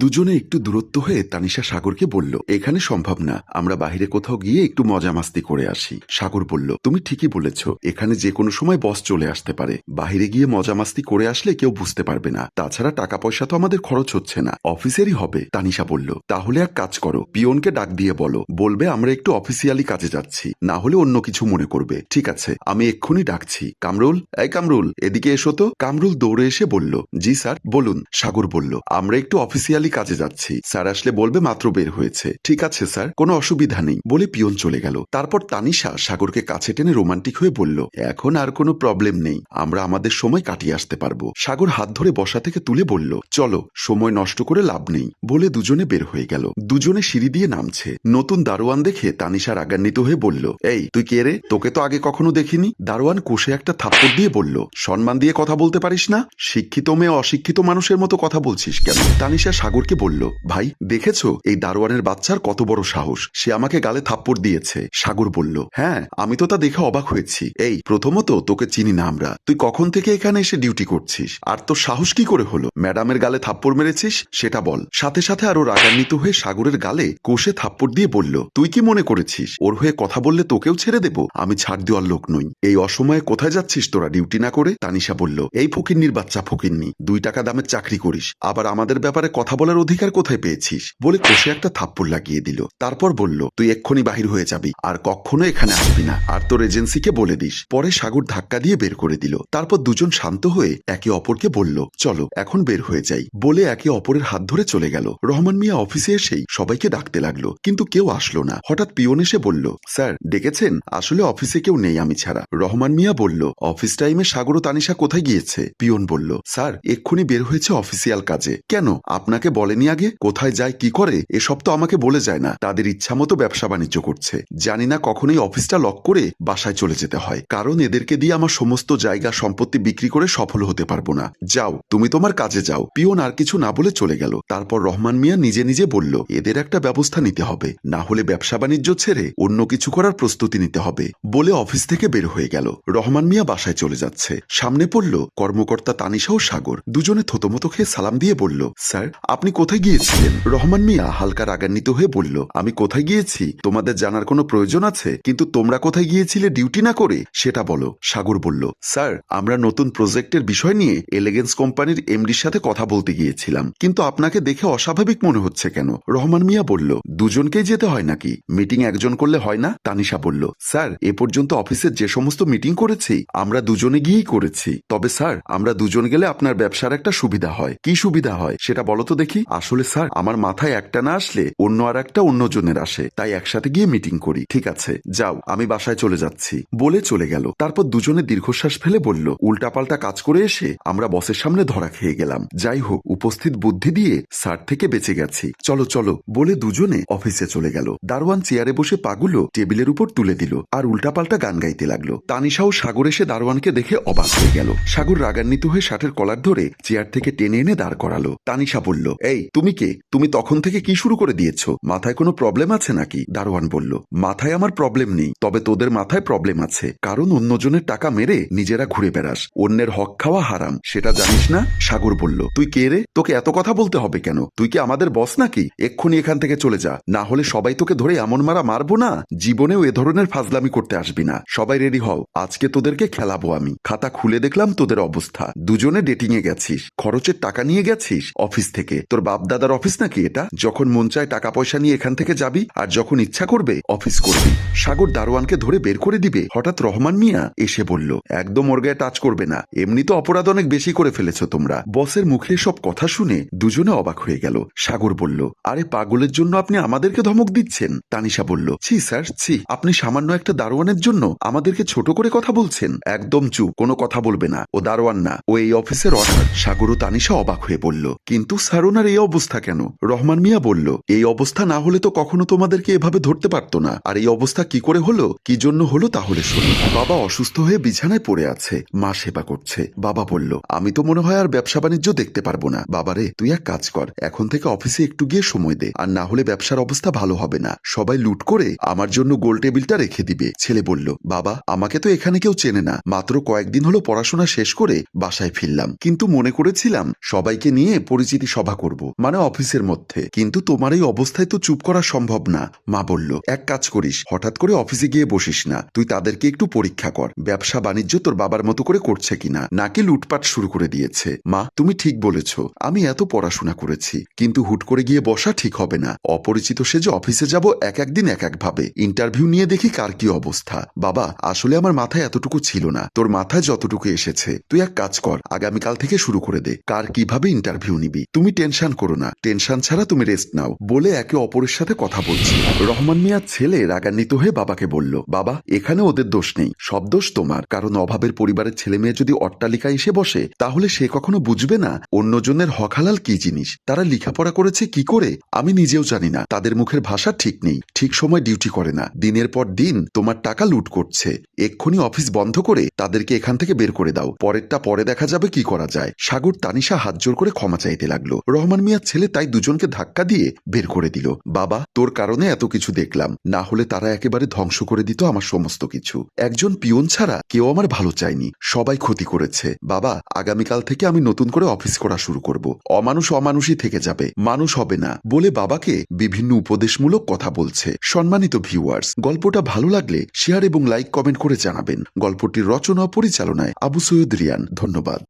দুজনে একটু দূরত্ব হয়ে তানিশা সাগরকে বলল, এখানে সম্ভব না, আমরা বাইরে কোথাও গিয়ে একটু মজা মাস্তি করে আসি। সাগর বলল, তুমি ঠিকই বলেছ, এখানে যে কোনো সময় বস চলে আসতে পারে। বাইরে গিয়ে মজা মাস্তি করে আসলে কেউ বুঝতে পারবে না। তাছাড়া টাকা পয়সা তো আমাদের খরচ হচ্ছে না, অফিসেরই হবে। তানিশা বলল, তাহলে এক কাজ করো, পিয়নকে ডাক দিয়ে বলো, বলবে আমরা একটু অফিসিয়ালি কাজে যাচ্ছি, না হলে অন্য কিছু মনে করবে। ঠিক আছে, আমি এক্ষুনি ডাকছি। কামরুল, এই কামরুল, এদিকে এসো তো। কামরুল দৌড়ে এসে বলল, জি স্যার, বলুন। সাগর বলল, আমরা একটু অফিসিয়ালি কাজে যাচ্ছি। স্যার আসলে বলবে মাত্র বের হয়েছে। ঠিক আছে, স্যার। কোনো অসুবিধা নেই। বলে পিয়ন চলে গেল। তারপর তানিশা সাগরকে কাছে টেনে রোমান্টিক হয়ে বলল, এখন আর কোনো প্রবলেম নেই। আমরা আমাদের সময় কাটিয়ে আসতে পারব। সাগর হাত ধরে বসা থেকে তুলে বলল, চলো, সময় নষ্ট করে লাভ নেই। বলে দুজনে বের হয়ে গেল। দুজনে সিঁড়ি দিয়ে নামছে। নতুন দারোয়ান দেখে তানিশা রাগান্বিত হয়ে বলল, এই, তুই কে রে? তোকে তো আগে কখনো দেখিনি? দারোয়ান কোষে একটা থাপ্পড় দিয়ে বলল, সম্মান দিয়ে কথা বলতে পারিস না? শিক্ষিত মেয়ে, অশিক্ষিত মানুষের মতো কথা বলছিস কেন? তানিশা সাগরকে বলল, ভাই, দেখেছ? এই দারোয়ানের বাচ্চার কত বড় সাহস। সে আমাকে গালে থাপ্পড় দিয়েছে। সাগর বলল হ্যাঁ আমি তো তা দেখে অবাক হয়েছি। এই, প্রথমত তোকে চিনি না আমরা। তুই কখন থেকে এখানে এসে ডিউটি করছিস? আর তোর সাহস কি করে হলো? ম্যাডামের গালে থাপ্পড় মেরেছিস? সেটা বল। সাথে সাথে আরও রাগান্বিত হয়ে সাগরের গালে কোষে থাপ্পড় দিয়ে বলল, তুই কি মনে করেছিস? ওর হয়ে কথা বললে তোকেও ছেড়ে দেব? আমি ছাড় দেওয়ার লোক নই। এই অসময়ে কোথায় যাচ্ছিস তোরা ডিউটি না করে? তানিশা বলল, এই ফকিন্নির বাচ্চা ফকিন্নি। দুই টাকা দামের চাকরি করিস। আবার আমাদের ব্যাপারে কথা বলার অধিকার কোথায় পেয়েছিস? বলে কোষে একটা থাপ্পড় লাগিয়ে দিল। তারপর বলল, তুই এক্ষুনি বাহির হয়ে যাবি, আর কখনো এখানে আসবি না। আর তোর এজেন্সিকে বলে দিস। পরে সাগর ধাক্কা দিয়ে বের করে দিল। তারপর দুজন শান্ত হয়ে একে অপরকে বলল, চলো, এখন বের হয়ে যাই। বলে একে অপরের হাত ধরে চলে গেল। রহমান মিয়া অফিসে এসেই সবাইকে ডাকতে লাগল, কিন্তু কেউ আসলো না। হঠাৎ পিয়ন এসে বলল, স্যার, ডেকেছেন? আসলে অফিসে কেউ নেই আমি ছাড়া। রহমান মিয়া বলল, অফিস টাইমে সাগর ও তানিশা কোথায় গিয়েছে? পিয়ন বলল, স্যার, এক্ষুনি বের হয়েছে অফিসিয়াল কাজে। কেন? আপনাকে বলেনি আগে? কোথায় যায়, কি করে? এসব তো আমাকে বলে যায় না। তাদের ইচ্ছা মতো ব্যবসা বাণিজ্য করছে। জানি না কখনোই অফিসটা লক করে বাসায় চলে যেতে হয়। কারণ এদেরকে দিয়ে আমার সমস্ত জায়গা সম্পত্তি বিক্রি করে সফল হতে পারব না। যাও, তুমি তোমার কাজে যাও। পিয়ন আর কিছু না বলে চলে গেল। তারপর রহমান মিয়া নিজে নিজে বলল, এদের একটা ব্যবস্থা নিতে হবে। না হলে ব্যবসা বাণিজ্য ছেড়ে অন্য কিছু করার প্রস্তুতি নিতে হবে। বলে অফিস থেকে বের হয়ে গেল। রহমান মিয়া বাসায় চলে যাচ্ছে। সামনে পড়ল কর্মকর্তা তানিশা ও সাগর। দুজনে থতমত খেয়ে সালাম দিয়ে বলল, স্যার আপনি কোথায় গিয়েছিলেন? রহমান মিয়া হালকা রাগান্বিত হয়ে বলল, আমি কোথায় গিয়েছি? তোমাদের জানার কোনো প্রয়োজন আছে? কিন্তু তোমরা কোথায় গিয়েছিলে ডিউটি না করে? সেটা বলো, সাগর বলল, স্যার, আমরা নতুন প্রজেক্টের বিষয় নিয়ে এলিগেন্স কোম্পানির এমডির সাথে কথা বলতে গিয়েছিলাম। কিন্তু আপনাকে দেখে অস্বাভাবিক মনে হচ্ছে কেন? রহমান মিয়া বলল, দুজনকেই যেতে হয় নাকি? মিটিং একজন করলে হয় না? তানিশা বলল, স্যার, এ পর্যন্ত অফিসের যে সমস্ত মিটিং করেছি, আমরা দুজনে গিয়েই করেছি। তবে স্যার, আমরা দুজন গেলে আপনার ব্যবসার একটা সুবিধা হয়। কি সুবিধা হয়? সেটা বলো তো দেখি? আসলে স্যার, আমার মাথায় একটা না আসলে অন্য আর একটা অন্যজনের আসে। তাই একসাথে গিয়ে মিটিং করি। ঠিক আছে, যাও, আমি বাসায় চলে যাচ্ছি। বলে চলে গেল। তারপর দুজনে দীর্ঘশ্বাস ফেলে বলল, উল্টাপাল্টা কাজ করে এসে আমরা বসের সামনে ধরা খেয়ে গেলাম। যাই হোক, উপস্থিত বুদ্ধি দিয়ে স্যার থেকে বেঁচে গেছি। চলো চলো, বলে দুজনে অফিসে চলে গেল। দারোয়ান চেয়ারে বসে পাগুলো টেবিলের উপর তুলে দিল আর উল্টাপাল্টা গান গাইতে লাগল। তানিশা ও সাগর এসে দারোয়ানকে দেখে অবাক হয়ে গেল। সাগর রাগান্বিত হয়ে শার্টের কলার ধরে চেয়ার থেকে টেনে এনে দাঁড় করালো। তানিশা বলল এই, তুমি কে? তুমি তখন থেকে কি শুরু করে দিয়েছ? মাথায় কোনো প্রবলেম আছে নাকি? দারোয়ান বলল, মাথায় আমার প্রবলেম নেই, তবে তোদের মাথায় প্রবলেম আছে। কারণ অন্যজনের টাকা মেরে নিজেরা ঘুরে বেড়াস। অন্যের হক খাওয়া হারাম, সেটা জানিস না? সাগর বলল, তুই কে রে? তোকে এত কথা বলতে হবে কেন? তুই কি আমাদের বস নাকি? এক্ষুনি এখান থেকে চলে যা। না হলে সবাই তোকে ধরে এমন মারা মারবো না? জীবনেও এ ধরনের ফাজলামি করতে আসবি না। সবাই রেডি হও। আজকে তোদেরকে খেলাবো আমি। খাতা খুলে দেখলাম তোদের অবস্থা। দুজনে ডেটিং এ গেছিস। খরচের টাকা নিয়ে গেছিস? অফিস থেকে। তোর বাপ দাদার অফিস নাকি এটা? যখন মন চায় টাকা পয়সা নিয়ে এখান থেকে যাবি, আর যখন ইচ্ছা করবে, অফিস করবি। সাগর দারোয়ানকে ধরে বের করে দিবে, হঠাৎ রহমান মিয়া এসে বলল, একদম ওর গায়ে টাচ করবে না। এমনি তো অপরাধ অনেক বেশি করে ফেলেছো তোমরা। বসের মুখে সব কথা শুনে দুজনে অবাক হয়ে গেল। সাগর বলল, আরে পাগলের জন্য আপনি আমাদেরকে ধমক দিচ্ছেন? তানিশা বলল, ছি স্যার, ছি। আপনি সামান্য একটা দারোয়ানের জন্য আমাদেরকে ছোট করে কথা বলছেন। একদম চুপ, কোনো কথা বলবে না। ও দারোয়ান না, ও এই অফিসের অর্ডার সাগর ও তানিশা অবাক হয়ে বলল, কিন্তু স্যার ওনার এই অবস্থা কেন? রহমান মিয়া বলল, এই অবস্থা না হলে তো কখনো তোমাদেরকে এভাবে ধরতে পারতো না। আর এই অবস্থা কি করে হলো? কি জন্য হলো তাহলে শুনুন। বাবা অসুস্থ হয়ে বিছানায় পড়ে আছে। মা সেবা করছে। বাবা বলল, আমি তো মনে হয় আর ব্যবসা বাণিজ্য দেখতে পারব না। বাবারে তুই এক কাজ কর। এখন থেকে অফিসে একটু গিয়ে সময় দে। আর না হলে ব্যবসার অবস্থা ভালো হবে না। সবাই লুট করে আমার জন্য গোল টেবিলটা রেখে দিবে। ছেলে বলল, বাবা, আমাকে তো এখানে কেউ চেনে না। মাত্র কয়েকদিন হলো পড়াশোনা শেষ করে বাসায় ফিরলাম। কিন্তু মনে করেছিলাম সবাইকে নিয়ে পরিচিতি সভা করব। মানে অফিসের মধ্যে। কিন্তু তোমার এই অবস্থায় তো চুপ করা সম্ভব না। মা বলল, এক কাজ করিস। হঠাৎ করে অফিসে গিয়ে বসিস না। তুই তাদেরকে একটু পরীক্ষা কর। ব্যবসা বাণিজ্য তোর বাবার মতো করে করছে কিনা? নাকি লুটপাট শুরু করে দিয়েছে? মা, তুমি ঠিক বলেছ। আমি এত পড়াশোনা করেছি। কিন্তু হুট করে গিয়ে বসা ঠিক হবে না। অপরিচিত সে যে অফিসে যাব এক একদিন এক এক ভাবে। ইন্টারভিউ নিয়ে দেখি কার কি অবস্থা। বাবা, আসলে আমার মাথায় এতটুকু ছিল না। তোর মাথায় যতটুকু এসেছে। তুই এক কাজ কর। আগামীকাল থেকে শুরু করে দে। কার কীভাবে ইন্টারভিউ নিবি? তুমি টেনশন করো না। টেনশন ছাড়া তুমি রেস্ট নাও। বলে একে অপরের সাথে কথা বলছি। রহমান মিয়ার ছেলে রাগান্বিত হয়ে বাবাকে বলল, বাবা, এখানে ওদের দোষ নেই। সব দোষ তোমার। কারণ অভাবের পরিবারের ছেলে মেয়ে যদি অট্টালিকায় এসে বসে, তাহলে সে কখনো বুঝবে না অন্যজনের হক হালাল কি জিনিস। তারা লেখাপড়া করেছে কি করে, আমি নিজেও জানি না। তাদের মুখের ভাষা ঠিক নেই। ঠিক সময় ডিউটি করে না। দিনের পর দিন তোমার টাকা লুট করছে। এক্ষুনি অফিস বন্ধ করে তাদেরকে এখান থেকে বের করে দাও। পরেরটা পরে দেখা যাবে কি করা যায়। সাগর তানিশা হাত জোর করে ক্ষমা চাইতে লাগল। রহমান মিয়ার ছেলে তাই দুজনকে ধাক্কা দিয়ে বের করে দিল। বাবা, তোর কারণে এত কিছু দেখলাম। না হলে তারা একেবারে ধ্বংস করে দিত আমার সমস্ত কিছু। একজন পিয়ন ছাড়া কেউ আমার ভালো চায়নি। সবাই ক্ষতি করেছে। বাবা, আগামীকাল থেকে আমি নতুন করে অফিস করা শুরু করব। অমানুষ অমানুষই থেকে যাবে। মানুষ হবে না। বলে বাবাকে বিভিন্ন উপদেশমূলক কথা বলছে। সম্মানিত ভিউয়ার্স, গল্পটা ভালো লাগলে শেয়ার এবং লাইক কমেন্ট করে জানাবেন। গল্পটির রচনা পরিচালনায় আবু সৈয়দ রিয়ান। ধন্যবাদ।